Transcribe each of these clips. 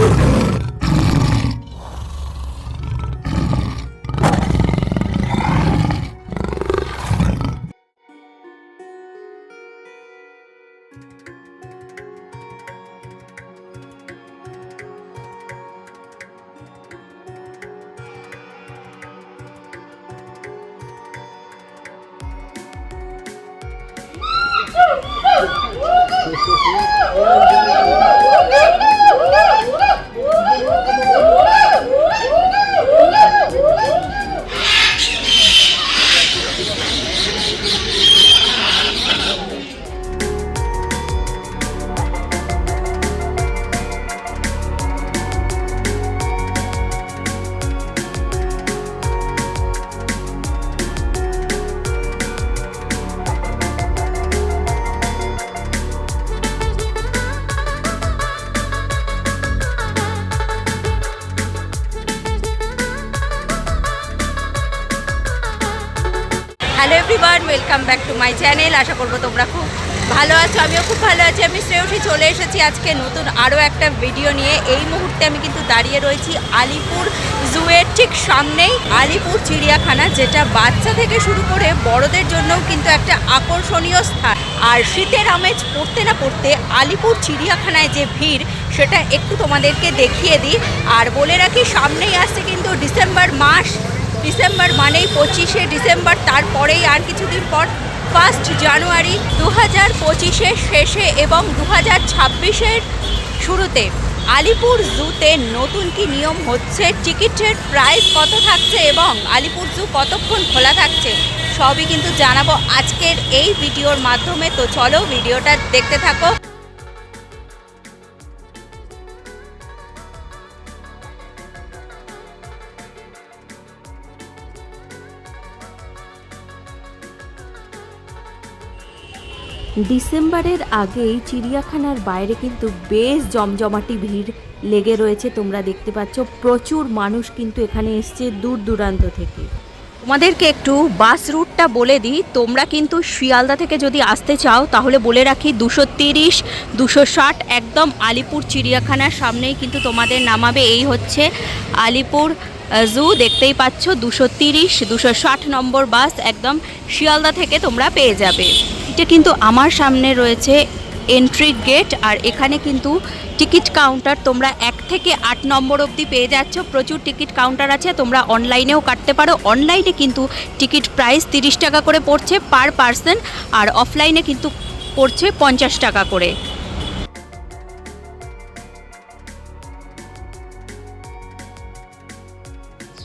Woo! Welcome back to my channel আশা করব তোমরা খুব ভালো আছো, আমিও খুব ভালো আছি। আমি শ্রেয়সী চলে এসেছি আজকে নতুন আরও একটা ভিডিও নিয়ে। এই মুহূর্তে আমি কিন্তু দাঁড়িয়ে রয়েছি আলিপুর জুয়ের ঠিক সামনেই, আলিপুর চিড়িয়াখানা, যেটা বাচ্চা থেকে শুরু করে বড়দের জন্যও কিন্তু একটা আকর্ষণীয় স্থান। আর শীতের আমেজ পড়তে না পড়তে আলিপুর চিড়িয়াখানায় যে ভিড়, সেটা একটু তোমাদেরকে দেখিয়ে দিই। আর বলে রাখি, সামনেই আসছে কিন্তু ডিসেম্বর মাস। ডিসেম্বর মানেই পঁচিশে ডিসেম্বর, তারপরেই আর কিছুদিন পর ফার্স্ট জানুয়ারি দু হাজার পঁচিশের শেষে এবং দু হাজার ছাব্বিশের শুরুতে। আলিপুর জুতে নতুন কি নিয়ম হচ্ছে? টিকিটের প্রাইস কত থাকছে এবং আলিপুর জু কতক্ষণ খোলা থাকছে? সবই কিন্তু জানাব আজকের এই ভিডিওর মাধ্যমে। তো চলো ভিডিওটা দেখতে থাকো। ডিসেম্বরের আগেই চিড়িয়াখানার বাইরে কিন্তু বেশ জমজমাটি ভিড় লেগে রয়েছে। তোমরা দেখতে পাচ্ছ, প্রচুর মানুষ কিন্তু এখানে এসছে দূর দূরান্ত থেকে। তোমাদেরকে একটু বাস রুটটা বলে দিই। তোমরা কিন্তু শিয়ালদা থেকে যদি আসতে চাও, তাহলে বলে রাখি দুশো তিরিশ, দুশো ষাট, একদম আলিপুর চিড়িয়াখানার সামনেই কিন্তু তোমাদের নামাবে। এই হচ্ছে আলিপুর জু। দেখতেই পাচ্ছ, দুশো তিরিশ, দুশো ষাট নম্বর বাস একদম শিয়ালদা থেকে তোমরা পেয়ে যাবে। এটা কিন্তু আমার সামনে রয়েছে এন্ট্রি গেট আর এখানে কিন্তু টিকিট কাউন্টার তোমরা এক থেকে আট নম্বর অবধি পেয়ে যাচ্ছ। প্রচুর টিকিট কাউন্টার আছে, তোমরা অনলাইনেও কাটতে পারো। অনলাইনে কিন্তু টিকিট প্রাইস তিরিশ টাকা করে পড়ছে পার পার্সন আর অফলাইনে কিন্তু পড়ছে পঞ্চাশ টাকা করে।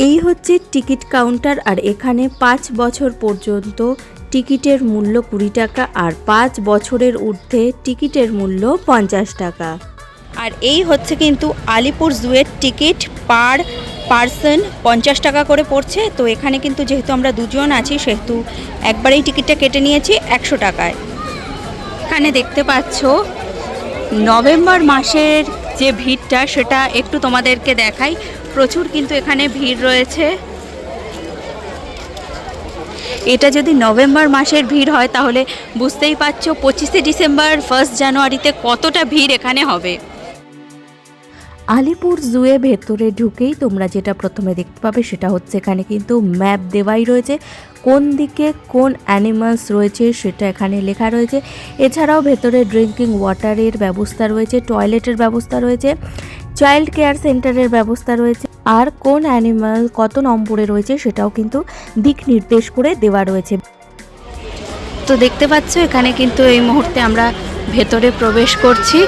এই হচ্ছে টিকিট কাউন্টার আর এখানে পাঁচ বছর পর্যন্ত টিকিটের মূল্য কুড়ি টাকা আর পাঁচ বছরের ঊর্ধ্বে টিকিটের মূল্য পঞ্চাশ টাকা। আর এই হচ্ছে কিন্তু আলিপুর জুয়ের টিকিট পার পার্সন পঞ্চাশ টাকা করে পড়ছে। তো এখানে কিন্তু যেহেতু আমরা দুজন আছি, সেহেতু একবারেই টিকিটটা কেটে নিয়েছি একশো টাকায়। এখানে দেখতে পাচ্ছ, নভেম্বর মাসের যে ভিড়টা, সেটা একটু তোমাদেরকে দেখাই। প্রচুর কিন্তু এখানে ভিড় রয়েছে। এটা যদি নভেম্বর মাসের ভিড় হয়, তাহলে বুঝতেই পারছ পঁচিশে ডিসেম্বর ফার্স্ট জানুয়ারিতে কতটা ভিড় এখানে হবে। আলিপুর জুয়ে ভেতরে ঢুকেই তোমরা যেটা প্রথমে দেখতে পাবে সেটা হচ্ছে এখানে কিন্তু ম্যাপ দেওয়াই রয়েছে। কোন দিকে কোন অ্যানিমালস রয়েছে সেটা এখানে লেখা রয়েছে। এছাড়াও ভেতরে ড্রিঙ্কিং ওয়াটারের ব্যবস্থা রয়েছে টয়লেটের ব্যবস্থা রয়েছে চাইল্ড কেয়ার সেন্টারের ব্যবস্থা রয়েছে আর কোন অ্যানিমাল কত নম্বরে রয়েছে সেটাও কিন্তু দিক নির্দেশ করে দেওয়া রয়েছে। তো দেখতে পাচ্ছ, এখানে কিন্তু এই মুহূর্তে আমরা ভেতরে প্রবেশ করছি।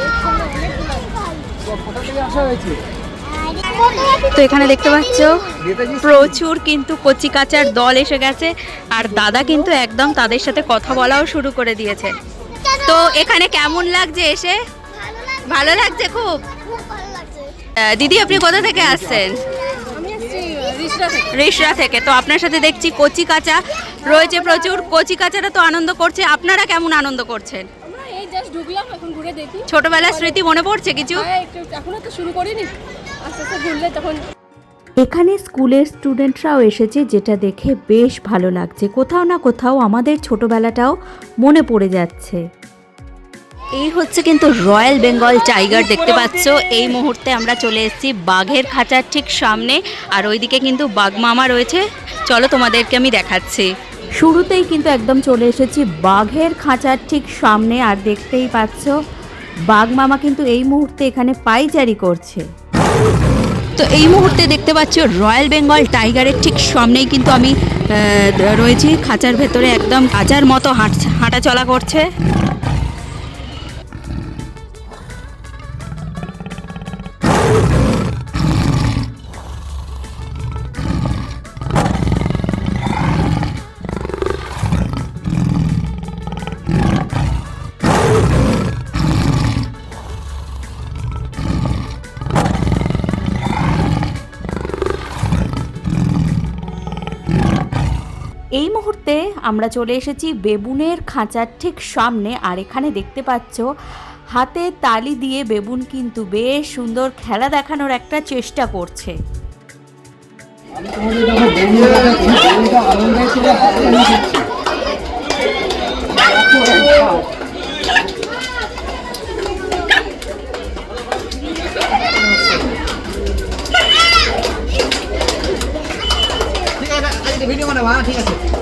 তো এখানে দেখতে পাচ্ছ, প্রচুর কিন্তু কচি কাচার দল এসে গেছে আর দাদা কিন্তু একদম তাদের সাথে কথা বলাও শুরু করে দিয়েছে। তো এখানে কেমন লাগছে এসে? ভালো লাগছে খুব? দিদি, আপনি কোথা থেকে আসছেন? রিসরা থেকে। তো আপনার সাথে দেখছি কচি কাঁচা রয়েছে প্রচুর। কচি কাঁচারা তো আনন্দ করছে। আপনারা কেমন আনন্দ করছেন? ছোটবেলার স্মৃতি মনে পড়ছে কিছু? এখানে স্কুলের স্টুডেন্টরাও এসেছে, যেটা দেখে বেশ ভালো লাগছে। কোথাও না কোথাও আমাদের ছোটবেলাটাও মনে পড়ে যাচ্ছে। এই হচ্ছে কিন্তু রয়্যাল বেঙ্গল টাইগার, দেখতে পাচ্ছ? এই মুহূর্তে আমরা চলে এসেছি বাঘের খাঁচার ঠিক সামনে, আর ওইদিকে কিন্তু বাঘ মামা রয়েছে। চলো তোমাদেরকে আমি দেখাচ্ছি। শুরুতেই কিন্তু একদম চলে এসেছি বাঘের খাঁচার ঠিক সামনে, আর দেখতেই পাচ্ছ, বাঘ মামা কিন্তু এই মুহূর্তে এখানে পাইচারি করছে। তো এই মুহূর্তে দেখতে পাচ্ছ, রয়্যাল বেঙ্গল টাইগারের ঠিক সামনেই কিন্তু আমি রয়েছি খাঁচার ভেতরে, একদম খাঁচার মতো হাঁট চলা করছে। মুহূর্তে আমরা চলে এসেছি বেবুনের খাঁচার ঠিক সামনে, আর এখানে দেখতে পাচ্ছ, হাতে তালি দিয়ে বেবুন কিন্তু বেশ সুন্দর খেলা দেখানোর একটা চেষ্টা করছে। ভিডিও হ্যাঁ ঠিক আছে।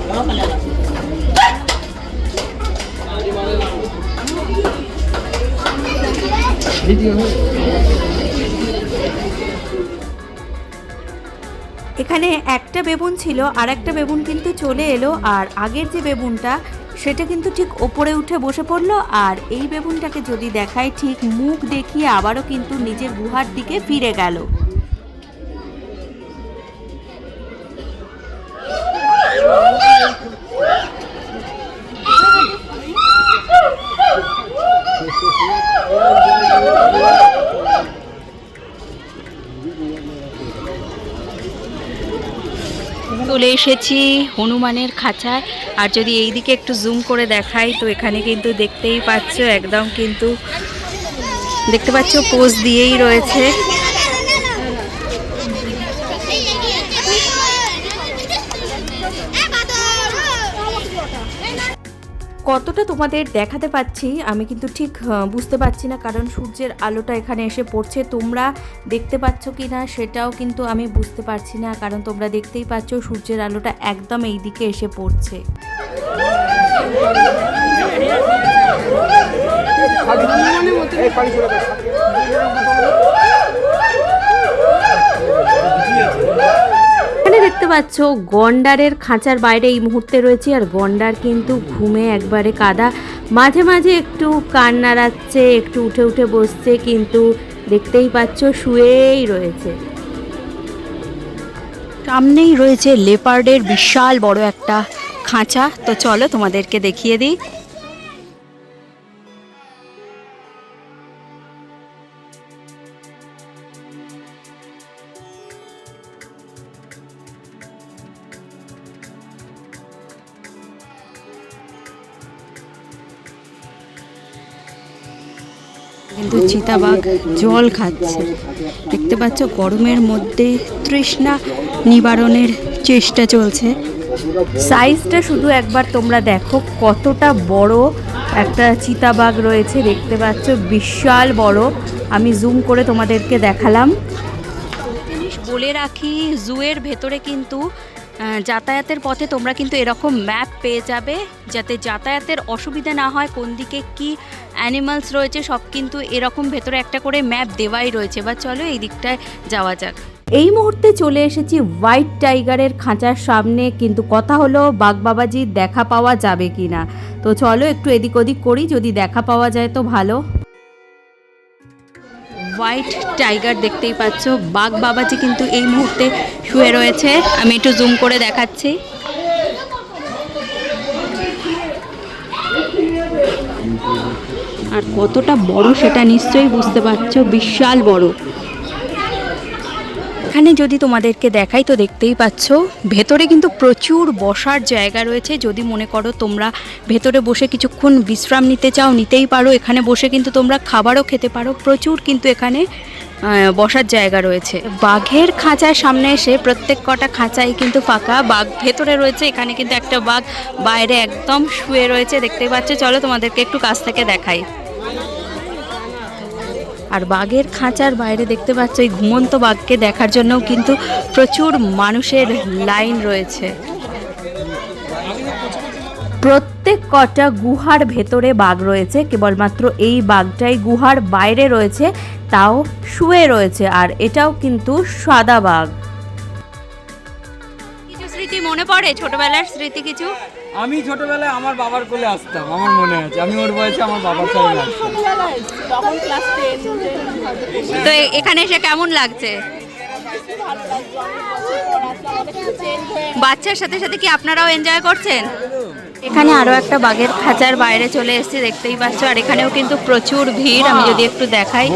এখানে একটা বেবুন ছিল, আর একটা বেবুন কিন্তু চলে এলো, আর আগের যে বেবুনটা সেটা কিন্তু ঠিক ওপরে উঠে বসে পড়ল, আর এই বেবুনটাকে যদি দেখায় ঠিক মুখ দেখিয়ে আবারও কিন্তু নিজের গুহার দিকে ফিরে গেল। এসেছি হনুমানের খাঁচায়। আর যদি এই দিকে একটু জুম করে দেখাই, তো এখানে কিন্তু দেখতেই পাচ্ছ, একদম কিন্তু দেখতে পাচ্ছ, পোজ দিয়েই রয়েছে। কতটা তোমাদের দেখাতে পাচ্ছি, আমি কিন্তু ঠিক বুঝতে পারছি না, কারণ সূর্যের আলোটা এখানে এসে পড়ছে। তোমরা দেখতে পাচ্ছ কি না সেটাও কিন্তু আমি বুঝতে পারছি না, কারণ তোমরা দেখতেই পাচ্ছ সূর্যের আলোটা একদম এই দিকে এসে পড়ছে। দেখতে পাচ্ছ, গন্ডারের খাঁচার বাইরে এই মুহূর্তে রয়েছে, আর গন্ডার কিন্তু ঘুমে একবারে কাদা। মাঝে মাঝে একটু কান নাড়াচ্ছে একটু উঠে উঠে বসছে, কিন্তু দেখতেই পাচ্ছ শুয়েই রয়েছে। সামনেই রয়েছে লেপার্ডের বিশাল বড় একটা খাঁচা। তো চলো তোমাদেরকে দেখিয়ে দিই। কিন্তু চিতাবাঘ জল খাচ্ছে। দেখতে পাচ্ছ গরমের মধ্যে তৃষ্ণা নিবারণের চেষ্টা চলছে। সাইজটা শুধু একবার তোমরা দেখো কতটা বড় একটা চিতাবাঘ রয়েছে। দেখতে পাচ্ছ বিশাল বড়। আমি জুম করে তোমাদেরকে দেখালাম। বলে রাখি জুয়ের ভেতরে কিন্তু যাতায়াতের পথে তোমরা কিন্তু এরকম ম্যাপ পেয়ে যাবে যাতে যাতায়াতের অসুবিধা না হয় কোন দিকে কি অ্যানিমালস রয়েছে, সব কিন্তু এরকম ভেতরে একটা করে ম্যাপ দেওয়াই রয়েছে। বা চলো এই দিকটায় যাওয়া যাক। এই মুহূর্তে চলে এসেছি হোয়াইট টাইগারের খাঁচার সামনে, কিন্তু কথা হলো বাগবাবাজির দেখা পাওয়া যাবে কি না তো চলো একটু এদিক ওদিক করি, যদি দেখা পাওয়া যায় তো ভালো। হোয়াইট টাইগার দেখতেই পাচ্ছ, বাঘ বাবাজি কিন্তু এই মুহূর্তে শুয়ে রয়েছে। আমি একটু জুম করে দেখাচ্ছি। আর কতটা বড় সেটা নিশ্চয়ই বুঝতে পারছ, বিশাল বড়। এখানে যদি তোমাদেরকে দেখাই তো দেখতেই পাচ্ছ, ভেতরে কিন্তু প্রচুর বসার জায়গা রয়েছে। যদি মনে করো তোমরা ভেতরে বসে কিছুক্ষণ বিশ্রাম নিতে চাও, নিতেই পারো। এখানে বসে কিন্তু তোমরা খাবারও খেতে পারো। প্রচুর কিন্তু এখানে বসার জায়গা রয়েছে। বাঘের খাঁচার সামনে এসে প্রত্যেক কটা খাঁচাই কিন্তু ফাঁকা। বাঘ ভেতরে রয়েছে, এখানে কিন্তু একটা বাঘ বাইরে একদম শুয়ে রয়েছে। দেখতেই পাচ্ছ, চলো তোমাদেরকে একটু কাছ থেকে দেখাই। আর বাঘের খাঁচার বাইরে দেখতে পাচ্ছ, এই ঘুমন্ত বাঘকে দেখার জন্যও কিন্তু প্রচুর মানুষের লাইন রয়েছে। প্রত্যেক কটা গুহার ভেতরে বাঘ রয়েছে, কেবলমাত্র এই বাঘটাই গুহার বাইরে রয়েছে, তাও শুয়ে রয়েছে, আর এটাও কিন্তু সাদা বাঘ। কিছু স্মৃতি মনে পড়ে ছোটবেলার স্মৃতি কিছু? আমি ছোটবেলায় আমার বাবার কোলে আসতাম আমার মনে আছে। আমি ওর বয়সে আমার বাবার সঙ্গে আসতাম। তো এখানে এসে কেমন লাগছে? বাচ্চার সাথে সাথে কি আপনারাও এনজয় করছেন? এখানে আরও একটা বাঘের খাঁচার বাইরে চলে এসেছি দেখতেই পাচ্ছ। আর এখানেও কিন্তু প্রচুর ভিড় আমি যদি একটু দেখাই।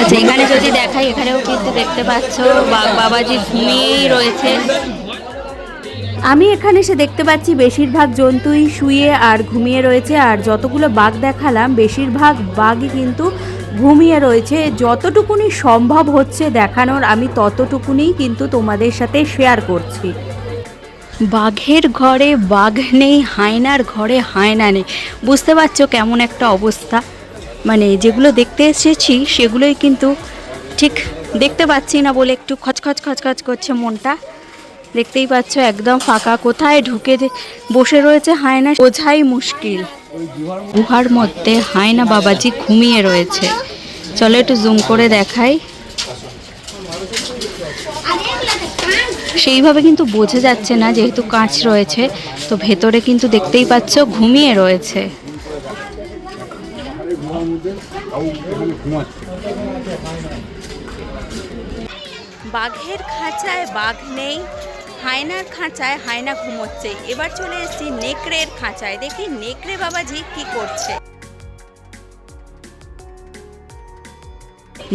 আচ্ছা এখানে যদি দেখাই এখানেও কিন্তু দেখতে পাচ্ছ বাঘ বাবাজি ঘুমিয়েই রয়েছে আমি এখানে এসে দেখতে পাচ্ছি বেশিরভাগ জন্তুই শুয়ে আর ঘুমিয়ে রয়েছে, আর যতগুলো বাঘ দেখালাম, বেশিরভাগ বাঘই কিন্তু ঘুমিয়ে রয়েছে। যতটুকুনি সম্ভব হচ্ছে দেখানোর, আমি ততটুকুনি কিন্তু তোমাদের সাথে শেয়ার করছি। বাঘের ঘরে বাঘ নেই, হায়নার ঘরে হায়না নেই। বুঝতে পারছ কেমন একটা অবস্থা? মানে যেগুলো দেখতে এসেছি, সেগুলোই কিন্তু ঠিক দেখতে পাচ্ছি না বলে একটু খচখচ খচখচ করছে মনটা। দেখতেই পাচ্ছ, একদম ফাঁকা। কোথায় ঢুকে বসে রয়েছে হায়না, বোঝাই মুশকিল। গুহার মধ্যে হায়না বাবাজি ঘুমিয়ে রয়েছে। চলো একটু জুম করে দেখাই। সেইভাবে কিন্তু বোঝা যাচ্ছে না, যেহেতু কাঁচ রয়েছে, তো ভেতরে কিন্তু দেখতেই পাচ্ছ ঘুমিয়ে রয়েছে। বাঘের খাঁচায় বাঘ নেই। হায়নার খাঁচায়, হায়না ঘুমোচ্ছে। এবার চলে এসেছি নেকড়ের খাঁচায়। দেখি নেকড়ে বাবাজি কি করছে।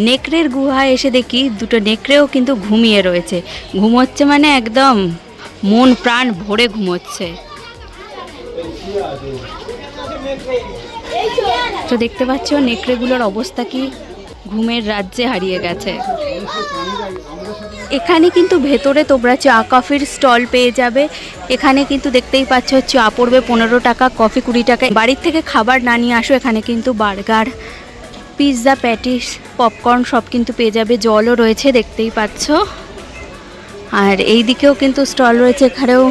নেকড়ের গুহায় এসে দেখি দুটো নেকড়েও কিন্তু ঘুমিয়ে রয়েছে। ঘুমোচ্ছে মানে একদম মন প্রাণ ভরে ঘুমোচ্ছে। তো দেখতে পাচ্ছ নেকড়েগুলোর অবস্থা কি? ঘুমের রাজ্যে হারিয়ে গেছে। এখানে কিন্তু ভেতরে তোমরা চা, কফির স্টল পেয়ে যাবে। এখানে কিন্তু দেখতেই পাচ্ছ, চা পড়বে পনেরো টাকা, কফি কুড়ি টাকা। বাড়ির থেকে খাবার না নিয়ে আসো, এখানে কিন্তু বার্গার, পিৎজা, প্যাটিস, পপকর্ন সব কিন্তু পেয়ে যাবে। জলও রয়েছে, দেখতেই পাচ্ছ। আর এই দিকেও কিন্তু স্টল রয়েছে, এখানেও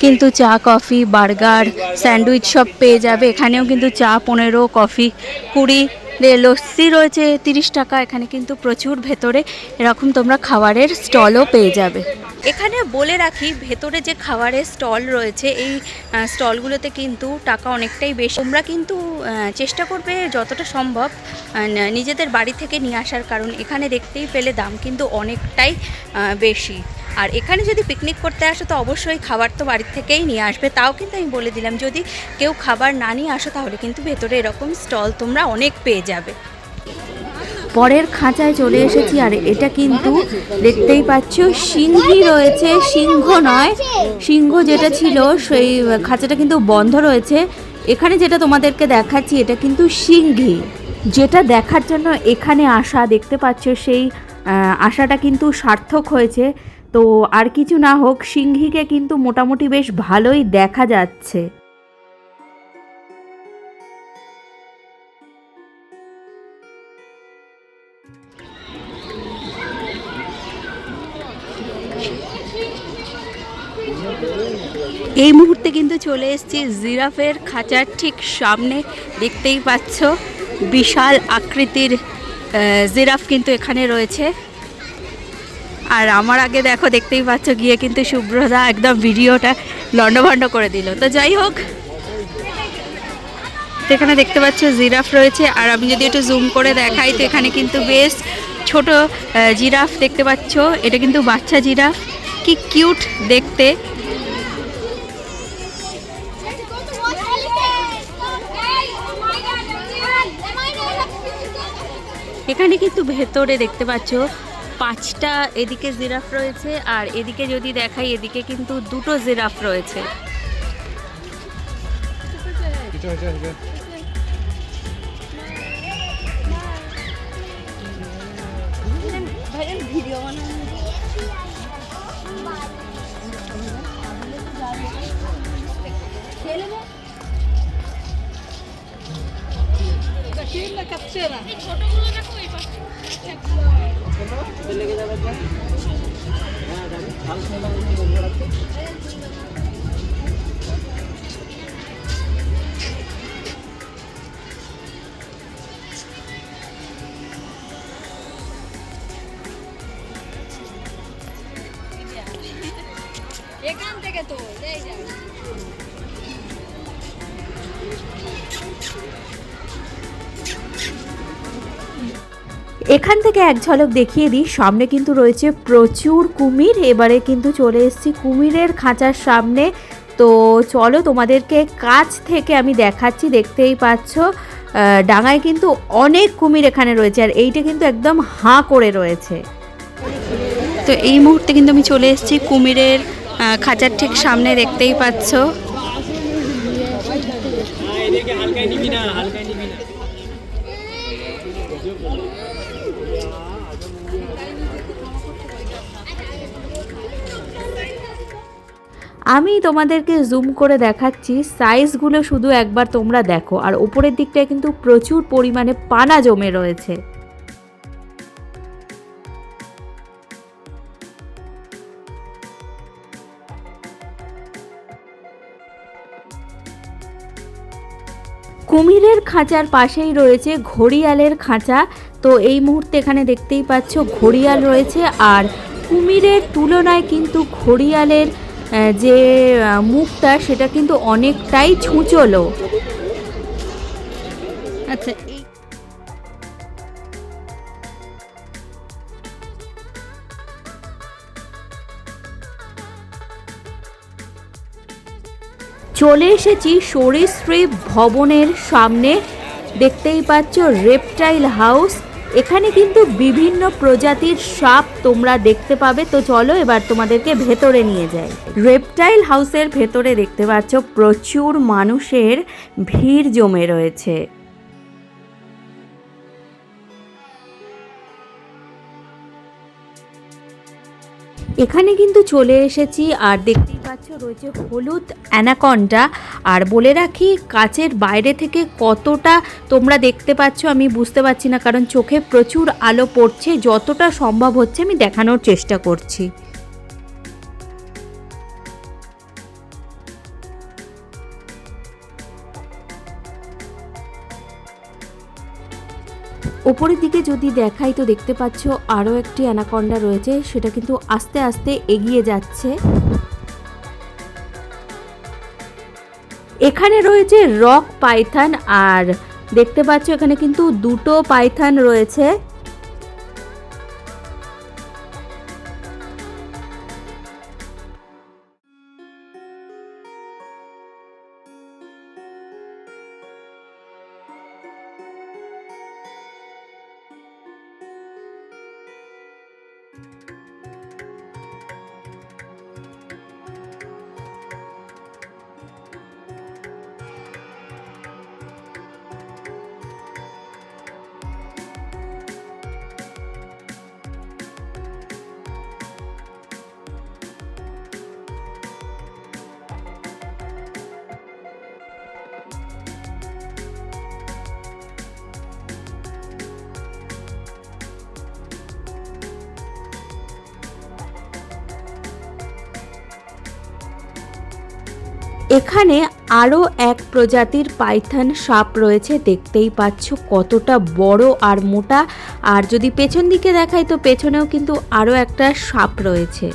কিন্তু চা, কফি, বার্গার, স্যান্ডউইচ সব পেয়ে যাবে। এখানেও কিন্তু চা, পনেরো, কফি কুড়ি লস্যি রয়েছে তিরিশ টাকা, এখানে কিন্তু প্রচুর ভেতরে এরকম তোমরা খাবারের স্টলও পেয়ে যাবে। এখানে বলে রাখি, ভেতরে যে খাবারের স্টল রয়েছে, এই স্টলগুলোতে কিন্তু টাকা অনেকটাই বেশি। তোমরা কিন্তু চেষ্টা করবে যতটা সম্ভব নিজেদের বাড়ি থেকে নিয়ে আসার কারণ এখানে দেখতেই পেলে দাম কিন্তু অনেকটাই বেশি। আর এখানে যদি পিকনিক করতে আসো, তো অবশ্যই খাবার তো বাড়ির থেকেই নিয়ে আসবে। তাও কিন্তু আমি বলে দিলাম, যদি কেউ খাবার না নিয়ে আসো, তাহলে কিন্তু ভেতরে এরকম স্টল তোমরা অনেক পেয়ে যাবে। পরের খাঁচায় চলে এসেছি, আর এটা কিন্তু দেখতেই পাচ্ছ, সিংহী রয়েছে, সিংহ নয়, সিংহ যেটা ছিল, সেই খাঁচাটা কিন্তু বন্ধ রয়েছে। এখানে যেটা তোমাদেরকে দেখাচ্ছি, এটা কিন্তু সিংহী। যেটা দেখার জন্য এখানে আসা, দেখতে পাচ্ছ সেই আশাটা কিন্তু সার্থক হয়েছে। তো আর কিছু না হোক, সিংহীকে কিন্তু মোটামুটি বেশ ভালোই দেখা যাচ্ছে। এই মুহূর্তে কিন্তু চলে এসেছি জিরাফের খাঁচার ঠিক সামনে। দেখতেই পাচ্ছ, বিশাল আকৃতির জিরাফ কিন্তু এখানে রয়েছে। আর আমার আগে দেখো, দেখতেই পাচ্ছ, গিয়ে কিন্তু শুভ্রদা একদম ভিডিওটা লণ্ডভণ্ড করে দিল। তো যাই হোক এখানে দেখতে পাচ্ছ জিরাফ রয়েছে। আর আমি যদি একটু জুম করে দেখাই, তো এখানে কিন্তু বেশ ছোট জিরাফ দেখতে পাচ্ছ। এটা কিন্তু বাচ্চা জিরাফ। কি কিউট দেখতে। এখানে কিন্তু ভেতরে দেখতে পাচ্ছ পাঁচটা এদিকে জিরাফ রয়েছে আর এদিকে যদি দেখাই এদিকে কিন্তু দুটো জিরাফ রয়েছে। ছোটগুলো দেখো এই পাশে এখান এখান থেকে এক ঝলক দেখিয়ে দিই। সামনে কিন্তু রয়েছে প্রচুর কুমির। এবারে কিন্তু চলে এসেছি কুমিরের খাঁচার সামনে। তো চলো তোমাদেরকে কাছ থেকে আমি দেখাচ্ছি, দেখতেই পাচ্ছ। ডাঙায় কিন্তু অনেক কুমির এখানে রয়েছে আর এইটা কিন্তু একদম হাঁ করে রয়েছে। তো এই মুহূর্তে কিন্তু আমি চলে এসেছি কুমিরের খাঁচার ঠিক সামনে দেখতেই পাচ্ছ। আমি তোমাদেরকে জুম করে দেখাচ্ছি সাইজগুলো শুধু একবার তোমরা দেখো, আর উপরের দিকটায় কিন্তু প্রচুর পরিমাণে পানা জমে রয়েছে। কুমিরের খাঁচার পাশেই রয়েছে ঘড়িয়ালের খাঁচা তো এই মুহূর্তে এখানে দেখতেই পাচ্ছ ঘড়িয়াল রয়েছে আর কুমিরের তুলনায় কিন্তু ঘড়িয়ালের যে মুখটা সেটা কিন্তু অনেকটাই ছুঁচলো। আচ্ছা চলে এসেছি সরীসৃপ ভবনের সামনে। দেখতেই পাচ্ছ রেপটাইল হাউস। এখানে কিন্তু বিভিন্ন প্রজাতির সাপ তোমরা দেখতে পাবে। তো চলো এবার তোমাদেরকে ভেতরে নিয়ে যাই। রেপটাইল হাউসের ভেতরে দেখতে পাচ্ছ, প্রচুর মানুষের ভিড় জমে রয়েছে। এখানে কিন্তু চলে এসেছি আর দেখতেই পাচ্ছ রয়েছে হলুদ অ্যানাকন্ডা আর বলে রাখি, কাচের বাইরে থেকে কতটা তোমরা দেখতে পাচ্ছ আমি বুঝতে পারছি না, কারণ চোখে প্রচুর আলো পড়ছে। যতটা সম্ভব হচ্ছে আমি দেখানোর চেষ্টা করছি। ওপরের দিকে যদি দেখাই তো দেখতে পাচ্ছ আরও একটি অ্যানাকন্ডা রয়েছে, সেটা কিন্তু আস্তে আস্তে এগিয়ে যাচ্ছে। এখানে রয়েছে রক পাইথান আর দেখতে পাচ্ছ এখানে কিন্তু দুটো পাইথান রয়েছে। এখানে আরও এক প্রজাতির পাইথন সাপ রয়েছে, দেখতেই পাচ্ছ কতটা বড় আর মোটা। আর যদি পেছন দিকে দেখাই, তো পেছনেও কিন্তু আরও একটা সাপ রয়েছে।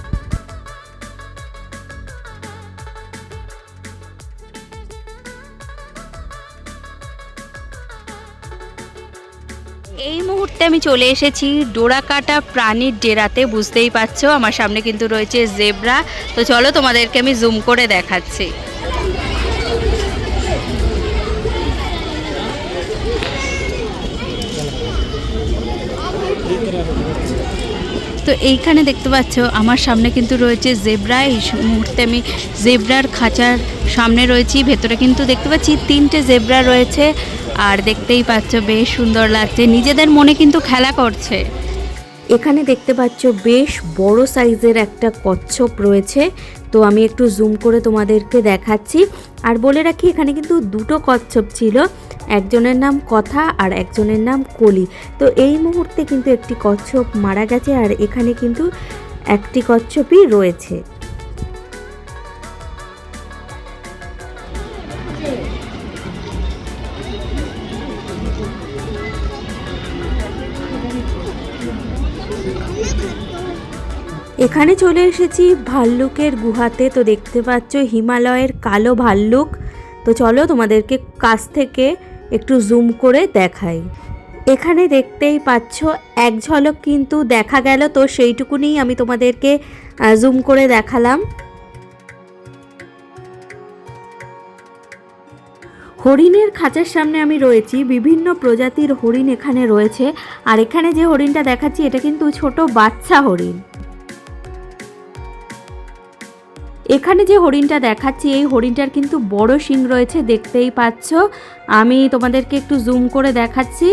এই মুহূর্তে আমি চলে এসেছি ডোরাকাটা প্রাণীর ডেরাতে, বুঝতেই পারছ। আমার সামনে কিন্তু রয়েছে জেব্রা। তো চলো তোমাদেরকে আমি জুম করে দেখাচ্ছি। তো এইখানে দেখতে পাচ্ছ, আমার সামনে কিন্তু রয়েছে জেব্রা। এই মুহূর্তে আমি জেব্রার খাঁচার সামনে রয়েছি। ভেতরে কিন্তু দেখতে পাচ্ছি তিনটে জেব্রা রয়েছে। আর দেখতেই পাচ্ছ, বেশ সুন্দর লাগছে। নিজেদের মনে কিন্তু খেলা করছে। এখানে দেখতে পাচ্ছ, বেশ বড় সাইজের একটা কচ্ছপ রয়েছে। তো আমি একটু জুম করে তোমাদেরকে দেখাচ্ছি। আর বলে রাখি, এখানে কিন্তু দুটো কচ্ছপ ছিল। একজনের নাম কথা আর একজনের নাম কলি। তো এই মুহূর্তে কিন্তু একটি কচ্ছপ মারা গেছে আর এখানে কিন্তু একটি কচ্ছপই রয়েছে। এখানে চলে এসেছি ভাল্লুকের গুহাতে। তো দেখতে পাচ্ছ হিমালয়ের কালো ভাল্লুক। তো চলো তোমাদেরকে কাছ থেকে একটু জুম করে দেখাই। এখানে দেখতেই পাচ্ছ, এক ঝলক কিন্তু দেখা গেল, তো সেইটুকুনি আমি তোমাদেরকে জুম করে দেখালাম। হরিণের খাঁচার সামনে আমি রয়েছি, বিভিন্ন প্রজাতির হরিণ এখানে রয়েছে। আর এখানে যে হরিণটা দেখাচ্ছি, এটা কিন্তু ছোট বাচ্চা হরিণ। এখানে যে হরিণটা দেখাচ্ছি, এই হরিণটার কিন্তু বড় শিং রয়েছে, দেখতেই পাচ্ছ। আমি তোমাদেরকে একটু জুম করে দেখাচ্ছি।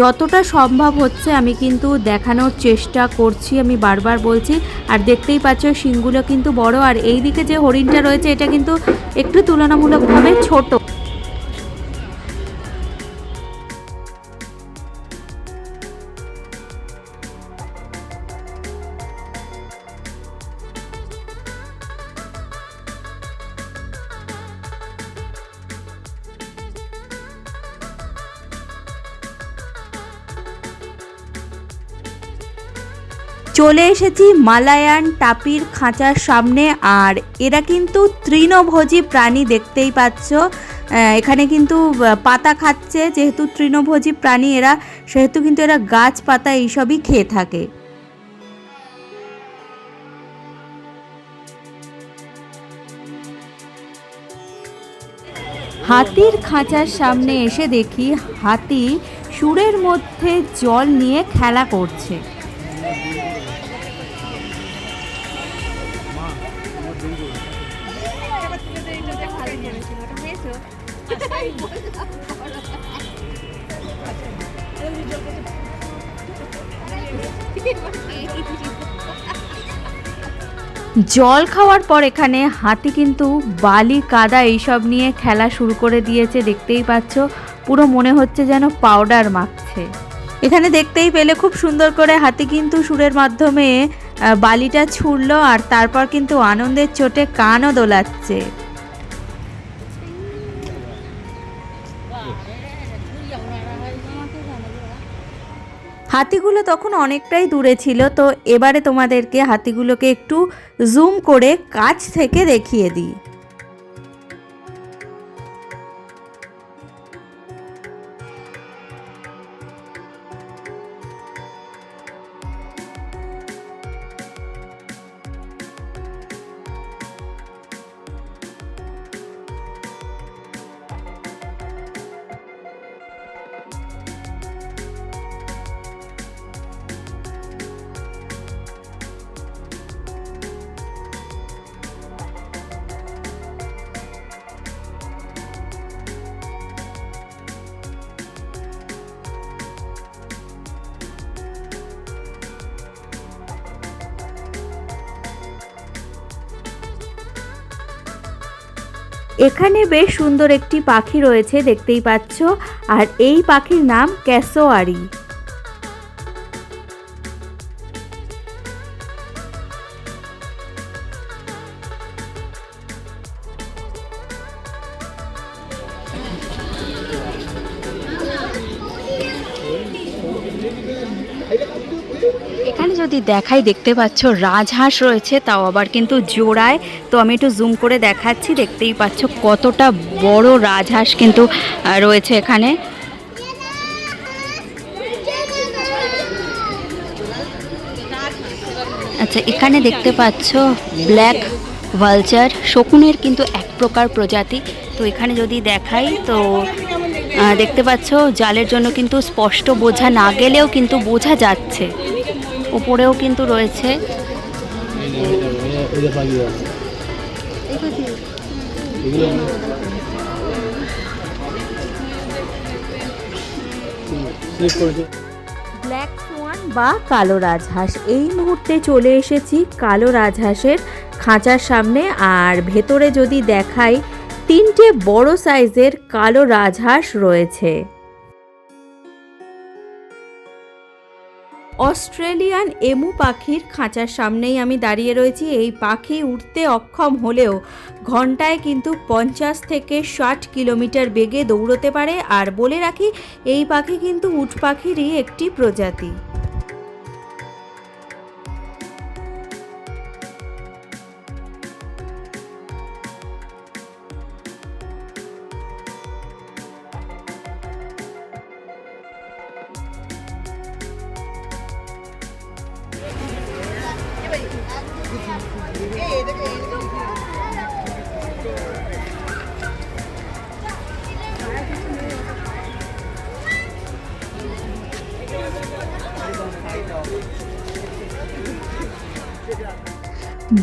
যতটা সম্ভব হচ্ছে আমি কিন্তু দেখানোর চেষ্টা করছি, আমি বারবার বলছি। আর দেখতেই পাচ্ছ, শিংগুলো কিন্তু বড়। আর এই দিকে যে হরিণটা রয়েছে, এটা কিন্তু একটু তুলনামূলকভাবে ছোট। চলে এসেছি মালায়ান টাপির খাঁচার সামনে আর এরা কিন্তু তৃণভোজী প্রাণী দেখতেই পাচ্ছ। এখানে কিন্তু পাতা খাচ্ছে, যেহেতু তৃণভোজী প্রাণী এরা, সেহেতু কিন্তু এরা গাছ, পাতা এইসবই খেয়ে থাকে। হাতির খাঁচার সামনে এসে দেখি হাতি সুরের মধ্যে জল নিয়ে খেলা করছে। জল খাওয়ার পর এখানে হাতি কিন্তু বালি, কাদা এইসব নিয়ে খেলা শুরু করে দিয়েছে, দেখতেই পাচ্ছ। পুরো মনে হচ্ছে যেন পাউডার মাখছে। এখানে দেখতেই পেলে খুব সুন্দর করে হাতি কিন্তু সুরের মাধ্যমে বালিটা ছুড়লো আর তারপর কিন্তু আনন্দের চোটে কানও দোলাচ্ছে। হাতিগুলো তখন অনেকটাই দূরে ছিল, তো এবারে তোমাদেরকে হাতিগুলোকে একটু জুম করে কাছ থেকে দেখিয়ে দিই। এখানে বেশ সুন্দর একটি পাখি রয়েছে দেখতেই পাচ্ছ। আর এই পাখির নাম ক্যাসোয়ারি। দেখাই দেখতে পাচ্ছ, রাজহাঁস রয়েছে, তাও আবার কিন্তু জোড়ায়। তো আমি একটু জুম করে দেখাচ্ছি, দেখতেই পাচ্ছ কতটা বড় রাজহাঁস কিন্তু রয়েছে এখানে। আচ্ছা এখানে দেখতে পাচ্ছ ব্ল্যাক ভালচার, শকুনের কিন্তু এক প্রকার প্রজাতি। তো এখানে যদি দেখাই, তো দেখতে পাচ্ছ জালের জন্য কিন্তু স্পষ্ট বোঝা না গেলেও কিন্তু বোঝা যাচ্ছে। উপরেও কিন্তু রয়েছে। ব্ল্যাক সোয়ান বা কালো রাজহাঁস। এই মুহূর্তে চলে এসেছি কালো রাজহাঁসের খাঁচার সামনে আর ভেতরে যদি দেখাই, তিনটে বড় সাইজের কালো রাজহাঁস রয়েছে। অস্ট্রেলিয়ান এমু পাখির খাঁচার সামনেই আমি দাঁড়িয়ে রয়েছি। এই পাখি উঠতে অক্ষম হলেও ঘন্টায় কিন্তু পঞ্চাশ থেকে ষাট কিলোমিটার বেগে দৌড়তে পারে। আর বলে রাখি, এই পাখি কিন্তু উট পাখিরই একটি প্রজাতি।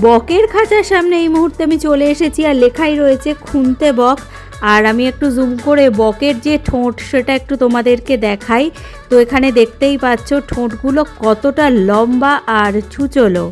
বকের খাঁচার সামনে এই মুহূর্তে আমি চলে এসেছি আর লেখাই রয়েছে খুনতে বক। আর আমি একটু জুম করে বকের যে ঠোঁট, সেটা একটু তোমাদেরকে দেখাই। তো এখানে দেখতেই পাচ্ছ ঠোঁটগুলো কতটা লম্বা আর ছুচলো।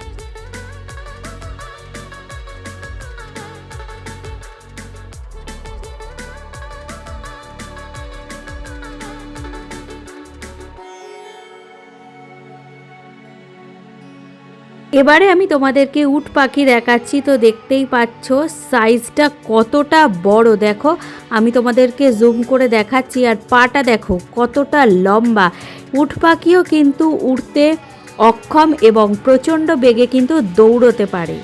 এবারে আমি তোমাদেরকে উট পাখি দেখাচ্ছি, তো দেখতেই পাচ্ছ সাইজটা কতটা বড়। দেখো, আমি তোমাদেরকে জুম করে দেখাচ্ছি আর পাটা দেখো কতটা লম্বা। উট পাখিও কিন্তু উড়তে অক্ষম এবং প্রচণ্ড বেগে কিন্তু দৌড়তে পারে।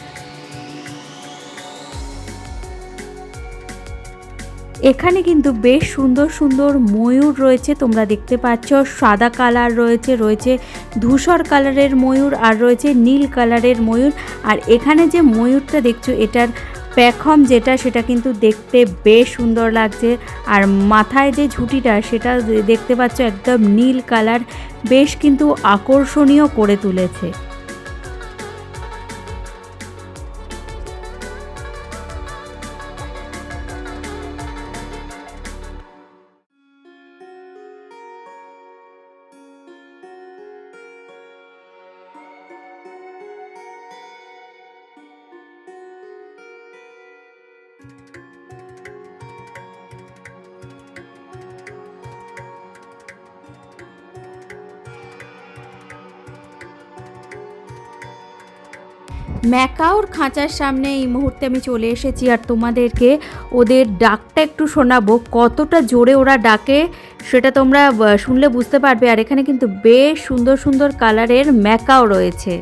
এখানে কিন্তু বেশ সুন্দর সুন্দর ময়ূর রয়েছে, তোমরা দেখতে পাচ্ছ। সাদা কালার রয়েছে রয়েছে ধূসর কালারের ময়ূর আর রয়েছে নীল কালারের ময়ূর। আর এখানে যে ময়ূরটা দেখছ, এটার প্যাখম যেটা, সেটা কিন্তু দেখতে বেশ সুন্দর লাগছে। আর মাথায় যে ঝুঁটিটা, সেটা দেখতে পাচ্ছ, একদম নীল কালার। বেশ কিন্তু আকর্ষণীয় করে তুলেছে। ম্যাকাওর খাঁচার সামনে এই মুহূর্তে আমি চলে এসেছি আর তোমাদেরকে ওদের ডাকটা একটু শোনাবো। কতটা জোরে ওরা ডাকে সেটা তোমরা শুনলে বুঝতে পারবে। আর এখানে কিন্তু বেশ সুন্দর সুন্দর কালারের ম্যাকাও রয়েছে।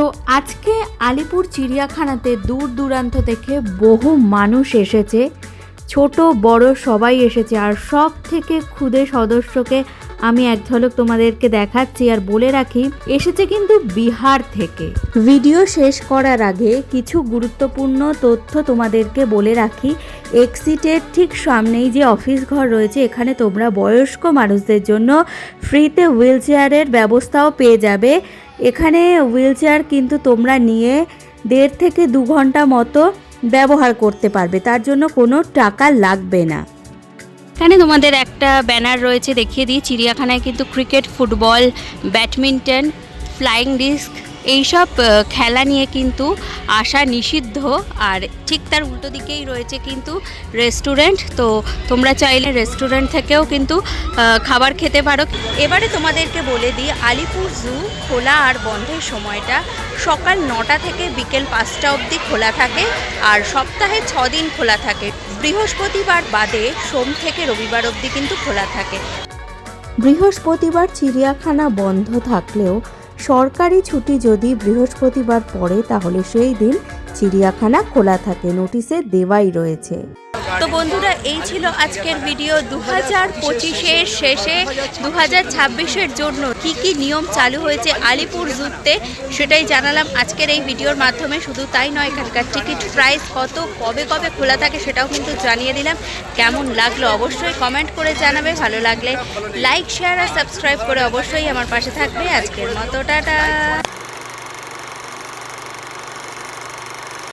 তো আজকে আলিপুর চিড়িয়াখানাতে দূর দূরান্ত থেকে বহু মানুষ এসেছে, ছোট বড় সবাই এসেছে, আর সব থেকে ক্ষুদে সদস্যকে আমি এক ঝলক তোমাদেরকে দেখাচ্ছি আর বলে রাখি, এসেছে কিন্তু বিহার থেকে। ভিডিও শেষ করার আগে কিছু গুরুত্বপূর্ণ তথ্য তোমাদেরকে বলে রাখি এক্সিটের ঠিক সামনেই যে অফিস ঘর রয়েছে, এখানে তোমরা বয়স্ক মানুষদের জন্য ফ্রিতে হুইল চেয়ারের ব্যবস্থাও পেয়ে যাবে। এখানে হুইল চেয়ার কিন্তু তোমরা নিয়ে দেড় থেকে দু ঘণ্টা মতো ব্যবহার করতে পারবে, তার জন্য কোনো টাকা লাগবে না। এখানে তোমাদের একটা ব্যানার রয়েছে, দেখিয়ে দিই। চিড়িয়াখানায় কিন্তু cricket, football, badminton, flying disc, এইসব খেলা নিয়ে কিন্তু আসা নিষিদ্ধ। আর ঠিক তার উল্টো দিকেই রয়েছে কিন্তু রেস্টুরেন্ট। তো তোমরা চাইলে রেস্টুরেন্ট থেকেও কিন্তু খাবার খেতে পারো। এবারে তোমাদেরকে বলে দিই, আলিপুর জু খোলা আর বন্ধের সময়টা সকাল নটা থেকে বিকেল পাঁচটা অবধি খোলা থাকে। আর সপ্তাহে ছ দিন খোলা থাকে। বৃহস্পতিবার বাদে সোম থেকে রবিবার অবধি কিন্তু খোলা থাকে। বৃহস্পতিবার চিড়িয়াখানা বন্ধ থাকলেও সরকারি ছুটি যদি বৃহস্পতিবার পড়ে তাহলে সেই দিন চিড়িয়াখানা খোলা থাকে। নোটিশে দেওয়াই রয়েছে। তো বন্ধুরা, এই ছিল আজকের ভিডিও দু হাজার পঁচিশের শেষে দু হাজার ছাব্বিশের জন্য কি কি নিয়ম চালু হয়েছে আলিপুর জুতে সেটাই জানালাম আজকের এই ভিডিওর মাধ্যমে। শুধু তাই নয়, এখানকার টিকিট প্রাইস কত, কবে কবে খোলা থাকে সেটাও কিন্তু জানিয়ে দিলাম। কেমন লাগল অবশ্যই কমেন্ট করে জানাবে। ভালো লাগলে লাইক শেয়ার আর সাবস্ক্রাইব করে অবশ্যই আমার পাশে থাকবে। আজকের মতো, টাটা!